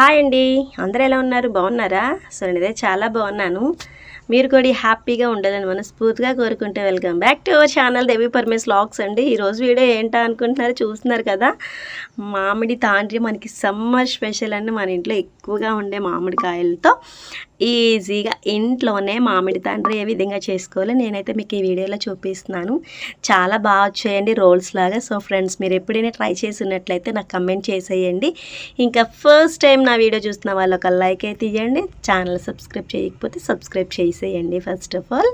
Hi అండి. అందరూ ఎలా ఉన్నారు? బాగున్నారా? సో నేనైతే చాలా బాగున్నాను. మీరు కూడా హ్యాపీగా ఉండాలని మనస్ఫూర్తిగా కోరుకుంటే welcome back to our channel Devi పర్మేస్ లాక్స్ అండి. ఈరోజు వీడియో ఏంటా అనుకుంటున్నారు చూస్తున్నారు కదా? మామిడి తాండ్రి మనకి సమ్మర్ స్పెషల్ అండి. మన ఇంట్లో ఎక్కువగా ఉండే మామిడికాయలతో ఈజీగా ఇంట్లోనే మామిడి తండ్రి ఏ విధంగా చేసుకోవాలో నేనైతే మీకు ఈ వీడియోలో చూపిస్తున్నాను. చాలా బాగా వచ్చేయండి రోల్స్ లాగా. సో ఫ్రెండ్స్ మీరు ఎప్పుడైనా ట్రై చేసి ఉన్నట్లయితే నాకు కమెంట్ చేసేయండి. ఇంకా ఫస్ట్ టైం నా వీడియో చూస్తున్న వాళ్ళు ఒక లైక్ అయితే ఇవ్వండి ఛానల్ సబ్స్క్రైబ్ చేయకపోతే సబ్స్క్రైబ్ చేసేయండి ఫస్ట్ ఆఫ్ ఆల్.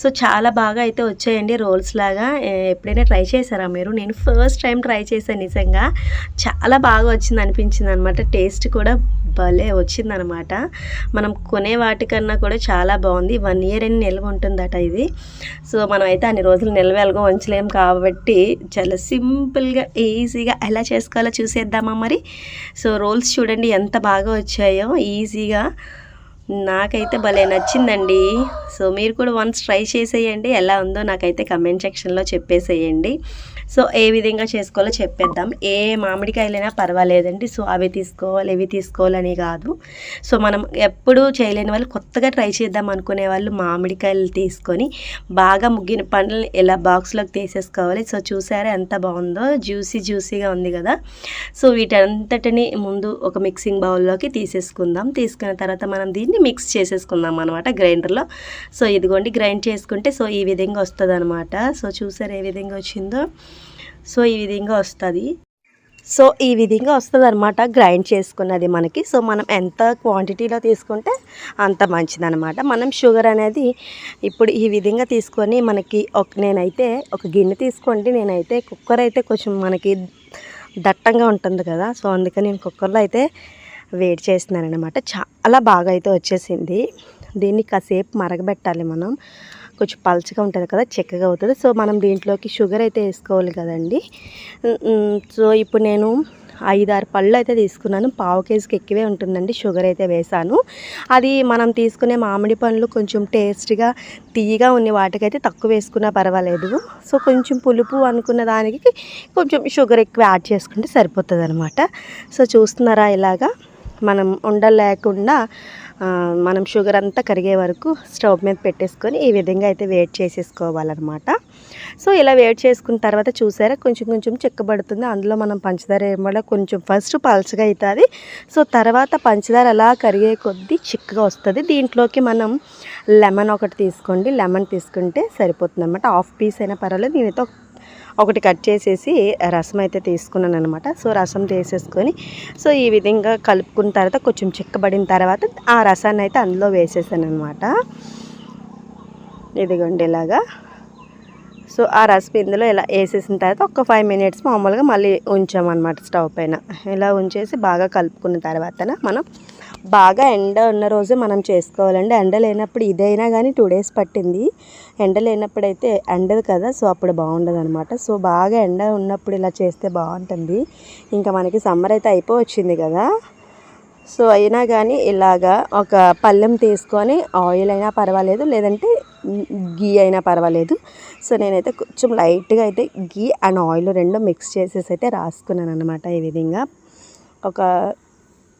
సో చాలా బాగా అయితే వచ్చాయండి రోల్స్ లాగా. ఎప్పుడైనా ట్రై చేశారా మీరు? నేను ఫస్ట్ టైం ట్రై చేశాను నిజంగా. చాలా బాగా వచ్చింది అనిపించింది అనమాట టేస్ట్ కూడా భలే వచ్చిందనమాట. మనం కొనే వాటికన్నా కూడా చాలా బాగుంది. వన్ ఇయర్ అని నిల్వ ఉంటుందట ఇది. సో మనం అయితే అన్ని రోజులు నిల్వ ఎలాగో ఉంచలేం కాబట్టి చాలా సింపుల్గా ఈజీగా ఎలా చేసుకోవాలో చూసేద్దామా మరి. సో రోల్స్ చూడండి ఎంత బాగా వచ్చాయో ఈజీగా. నాకైతే భలే నచ్చిందండి. సో మీరు కూడా వన్స్ ట్రై చేసేయండి. ఎలా ఉందో నాకైతే కమెంట్ సెక్షన్లో చెప్పేసేయండి. సో ఏ విధంగా చేసుకోవాలో చెప్పేద్దాం. ఏ మామిడికాయలైనా పర్వాలేదండి. సో అవి తీసుకోవాలి ఇవి తీసుకోవాలని కాదు. సో మనం ఎప్పుడు చేయలేని వాళ్ళు కొత్తగా ట్రై చేద్దాం అనుకునే వాళ్ళు మామిడికాయలు తీసుకొని బాగా ముగ్గిన పండ్లని ఇలా బాక్స్లోకి తీసేసుకోవాలి. సో చూసారా ఎంత బాగుందో? జ్యూసీ జ్యూసీగా ఉంది కదా. సో వీటంతటిని ముందు ఒక మిక్సింగ్ బౌల్లోకి తీసేసుకుందాం. తీసుకున్న తర్వాత మనం దీన్ని మిక్స్ చేసేసుకుందాం అనమాట గ్రైండర్లో. సో ఇదిగోండి గ్రైండ్ చేసుకుంటే సో ఈ విధంగా వస్తుంది అనమాట సో చూసారు ఏ విధంగా వచ్చిందో? సో ఈ విధంగా వస్తుంది. సో ఈ విధంగా వస్తుంది అనమాట గ్రైండ్ చేసుకున్నది మనకి. సో మనం ఎంత క్వాంటిటీలో తీసుకుంటే అంత మంచిదనమాట మనం షుగర్ అనేది ఇప్పుడు ఈ విధంగా తీసుకొని మనకి ఒక నేనైతే ఒక గిన్నె తీసుకోండి. నేనైతే కుక్కర్ అయితే కొంచెం మనకి దట్టంగా ఉంటుంది కదా. సో అందుకని నేను కుక్కర్లో అయితే వేడి చేస్తున్నాను అనమాట చాలా బాగా అయితే వచ్చేసింది. దీన్ని కాసేపు మరగబెట్టాలి మనం. కొంచెం పల్చగా ఉంటుంది కదా చెక్కగా అవుతుంది. సో మనం దీంట్లోకి షుగర్ అయితే వేసుకోవాలి కదండి. సో ఇప్పుడు నేను ఐదారు పళ్ళు అయితే తీసుకున్నాను. పావు కేజీకి ఎక్కువే ఉంటుందండి షుగర్ అయితే వేసాను. అది మనం తీసుకునే మామిడి పండ్లు కొంచెం టేస్ట్గా తీయగా ఉన్న వాటికైతే తక్కువ వేసుకున్నా పర్వాలేదు. సో కొంచెం పులుపు అనుకున్న దానికి కొంచెం షుగర్ ఎక్కువ యాడ్ చేసుకుంటే సరిపోతుంది అనమాట సో చూస్తున్నారా ఇలాగా? మనం ఉండలేకుండా మనం షుగర్ అంతా కరిగే వరకు స్టవ్ మీద పెట్టేసుకొని ఈ విధంగా అయితే వేడి చేసేసుకోవాలన్నమాట. సో ఇలా వేడి చేసుకున్న తర్వాత చూసారా కొంచెం కొంచెం చెక్కబడుతుంది. అందులో మనం పంచదార వేయడం వల్ల కొంచెం ఫస్ట్ పల్చగా అవుతుంది సో తర్వాత పంచదార అలా కరిగే కొద్దీ చిక్కగా వస్తుంది. దీంట్లోకి మనం లెమన్ ఒకటి తీసుకోండి. లెమన్ తీసుకుంటే సరిపోతుంది అనమాట హాఫ్ పీస్ అయినా పర్వాలేదు. నేనైతే ఒక- ఒకటి కట్ చేసేసి రసం అయితే తీసుకున్నాను అనమాట సో రసం తీసేసుకొని సో ఈ విధంగా కలుపుకున్న తర్వాత కొంచెం చిక్కబడిన తర్వాత ఆ రసాన్ని అయితే అందులో వేసేసాను అనమాట ఇదిగోండి ఇలాగా. సో ఆ రసం ఇందులో ఇలా వేసేసిన తర్వాత ఒక ఫైవ్ మినిట్స్ మామూలుగా మళ్ళీ ఉంచామన్నమాట స్టవ్ పైన. ఇలా ఉంచేసి బాగా కలుపుకున్న తర్వాతన మనం బాగా ఎండ ఉన్న రోజే మనం చేసుకోవాలండి. ఎండ లేనప్పుడు ఇదైనా కానీ టూ డేస్ పట్టింది. ఎండ లేనప్పుడు అయితే ఎండదు కదా సో అప్పుడు బాగుండదు అనమాట సో బాగా ఎండ ఉన్నప్పుడు ఇలా చేస్తే బాగుంటుంది. ఇంకా మనకి సమ్మర్ అయితే అయిపోవచ్చింది కదా. సో అయినా కానీ ఇలాగా ఒక పళ్ళెం తీసుకొని ఆయిల్ అయినా పర్వాలేదు లేదంటే గీ అయినా పర్వాలేదు. సో నేనైతే కొంచెం లైట్గా అయితే గీ అండ్ ఆయిల్ రెండు మిక్స్ చేసేసి అయితే రాసుకున్నాను అనమాట ఈ విధంగా. ఒక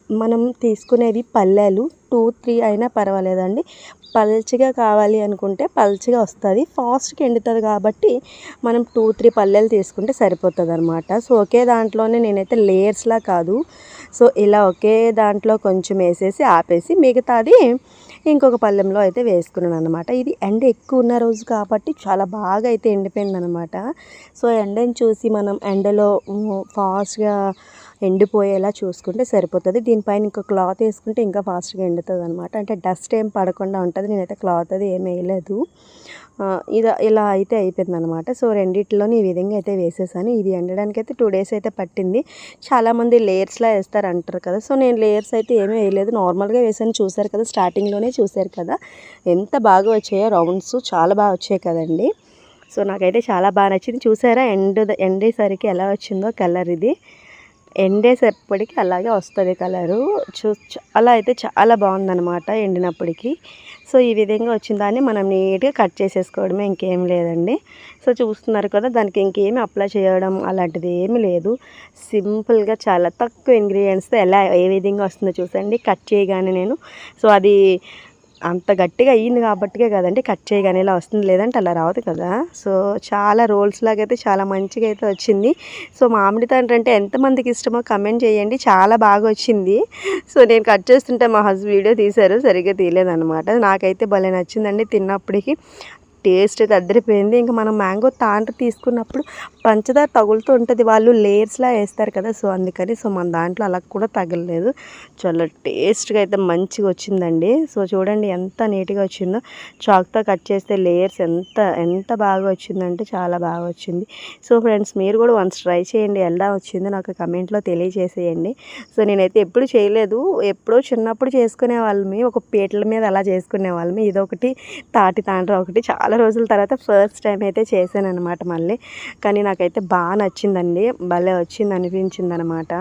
మనం తీసుకునేవి పల్లెలు టూ త్రీ అయినా పర్వాలేదండి. పల్చగా కావాలి అనుకుంటే పల్చగా వస్తుంది. ఫాస్ట్గా ఎండుతుంది కాబట్టి మనం టూ త్రీ పల్లెలు తీసుకుంటే సరిపోతుంది అనమాట సో ఒకే దాంట్లోనే నేనైతే లేయర్స్లా కాదు. సో ఇలా ఒకే దాంట్లో కొంచెం వేసేసి ఆపేసి మిగతాది ఇంకొక పళ్ళెంలో అయితే వేసుకున్నాను అనమాట ఇది ఎండ ఎక్కువ ఉన్న రోజు కాబట్టి చాలా బాగా అయితే ఎండిపోయింది అనమాట సో ఎండని చూసి మనం ఎండలో ఫాస్ట్గా ఎండిపోయేలా చూసుకుంటే సరిపోతుంది. దీనిపైన ఇంకో క్లాత్ వేసుకుంటే ఇంకా ఫాస్ట్గా ఎండుతుంది అనమాట అంటే డస్ట్ ఏం పడకుండా ఉంటుంది. నేనైతే క్లాత్ అది ఏం వేయలేదు. ఇది ఇలా అయితే అయిపోయింది అనమాట సో రెండిట్లోని ఈ విధంగా అయితే వేసేసాను. ఇది ఎండడానికి అయితే టూ డేస్ అయితే పట్టింది. చాలామంది లేయర్స్లా వేస్తారు అంటారు కదా. సో నేను లేయర్స్ అయితే ఏమీ వేయలేదు. నార్మల్గా వేసాను. చూశారు కదా. స్టార్టింగ్లోనే చూశారు కదా. ఎంత బాగా వచ్చాయో రౌండ్స్ చాలా బాగా వచ్చాయి కదండి. సో నాకైతే చాలా బాగా నచ్చింది. చూసారా? ఎండ ఎండేసరికి ఎలా వచ్చిందో కలర్ ఇది. ఎండేసేపటికి అలాగే వస్తుంది కలరు. చూ చాలా అయితే చాలా బాగుందనమాట ఎండినప్పటికి. సో ఈ విధంగా వచ్చిన దాన్ని మనం నీట్గా కట్ చేసేసుకోవడమే ఇంకేం లేదండి. సో చూస్తున్నారు కదా దానికి ఇంకేమి అప్లై చేయడం అలాంటిది ఏమీ లేదు. సింపుల్గా చాలా తక్కువ ఇంగ్రీడియంట్స్తో ఎలా ఏ విధంగా వస్తుందో చూసండి. కట్ చేయగానే నేను. సో అది అంత గట్టిగా అయ్యింది కాబట్టికే కదండి కట్ చేయగానే ఇలా వస్తుంది. లేదంటే అలా రావదు కదా. సో చాలా రోల్స్ లాగా అయితే చాలా మంచిగా అయితే వచ్చింది. సో మామిడి తండ్రి అంటే ఎంతమందికి ఇష్టమో కమెంట్ చేయండి. చాలా బాగా వచ్చింది. సో నేను కట్ చేస్తుంటే మా హస్బెండ్ వీడియో తీశారు. సరిగ్గా తీయలేదన్నమాట. నాకైతే భలే నచ్చిందండి తిన్నప్పటికీ. టేస్ట్ అయితే అద్దరిపోయింది. ఇంకా మనం మ్యాంగో తాండ్ర తీసుకున్నప్పుడు పంచదార తగులుతూ ఉంటుంది. వాళ్ళు లేయర్స్లా వేస్తారు కదా సో అందుకని సో మన దాంట్లో అలా కూడా తగలలేదు. చాలా టేస్ట్గా అయితే మంచిగా వచ్చిందండి. సో చూడండి ఎంత నీట్గా వచ్చిందో. చాక్తో కట్ చేస్తే లేయర్స్ ఎంత ఎంత బాగా వచ్చిందంటే చాలా బాగా వచ్చింది. సో ఫ్రెండ్స్ మీరు కూడా వన్స్ ట్రై చేయండి. ఎలా వచ్చిందో నాకు కమెంట్లో తెలియజేసేయండి. సో నేనైతే ఎప్పుడు చేయలేదు. ఎప్పుడో చిన్నప్పుడు చేసుకునే వాళ్ళమి ఒక పీటల మీద అలా చేసుకునే వాళ్ళమి ఇదొకటి తాటి తాండ్ర ఒకటి. చాలా రోజుల తర్వాత ఫస్ట్ టైం అయితే చేశాను అనమాట మళ్ళీ. కానీ నాకైతే బాగా నచ్చిందండి. భలే వచ్చింది అనిపించింది అనమాట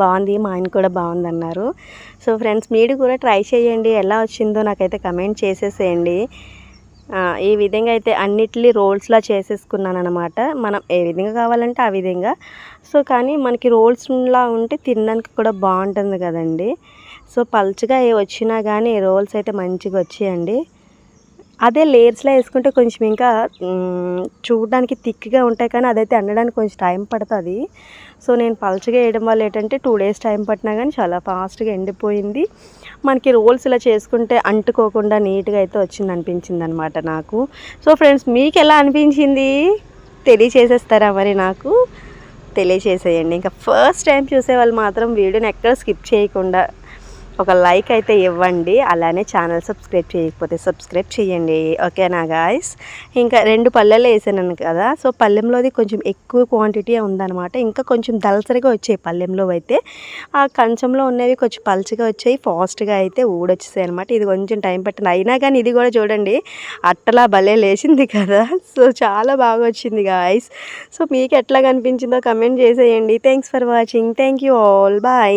బాగుంది మా ఆయన కూడా బాగుందన్నారు. సో ఫ్రెండ్స్ మీరు కూడా ట్రై చేయండి. ఎలా వచ్చిందో నాకైతే కమెంట్ చేసేసేయండి. ఈ విధంగా అయితే అన్నిటినీ రోల్స్లా చేసేసుకున్నాను అనమాట మనం ఏ విధంగా కావాలంటే ఆ విధంగా. సో కానీ మనకి రోల్స్లా ఉంటే తినడానికి కూడా బాగుంటుంది కదండి. సో పలుచగా ఏ వచ్చినా కానీ రోల్స్ అయితే మంచిగా వచ్చాయండి. అదే లేయర్స్లో వేసుకుంటే కొంచెం ఇంకా చూడడానికి థిక్గా ఉంటాయి కానీ అదైతే అనడానికి కొంచెం టైం పడుతుంది. సో నేను పలచగా వేయడం వల్ల ఏంటంటే టూ డేస్ టైం పట్టినా కానీ చాలా ఫాస్ట్గా ఎండిపోయింది. మనకి రోల్స్ ఇలా చేసుకుంటే అంటుకోకుండా నీట్గా అయితే వచ్చింది అనిపించింది అనమాట నాకు. సో ఫ్రెండ్స్ మీకు ఎలా అనిపించింది? తెలియచేసేస్తారా మరి నాకు? తెలియచేసేయండి. ఇంకా ఫస్ట్ టైం చూసే వాళ్ళు మాత్రం వీడియోని ఎక్కడ స్కిప్ చేయకుండా ఒక లైక్ అయితే ఇవ్వండి. అలానే ఛానల్ సబ్స్క్రైబ్ చేయకపోతే సబ్స్క్రైబ్ చేయండి. ఓకేనా గాయస్? ఇంకా రెండు పల్లెలు వేసాను కదా. సో పల్లెంలోది కొంచెం ఎక్కువ క్వాంటిటీ ఉందన్నమాట. ఇంకా కొంచెం దళసరిగా వచ్చాయి పల్లెంలో అయితే. ఆ కంచంలో ఉన్నవి కొంచెం పల్చగా వచ్చాయి. ఫాస్ట్గా అయితే ఊడొచ్చేసాయి అనమాట ఇది కొంచెం టైం పట్టింది. అయినా కానీ ఇది కూడా చూడండి అట్టలా భలే లేచింది కదా. సో చాలా బాగా వచ్చింది గాయస్. సో మీకు ఎట్లా కనిపించిందో కమెంట్ చేసేయండి. Thanks for watching thank you all bye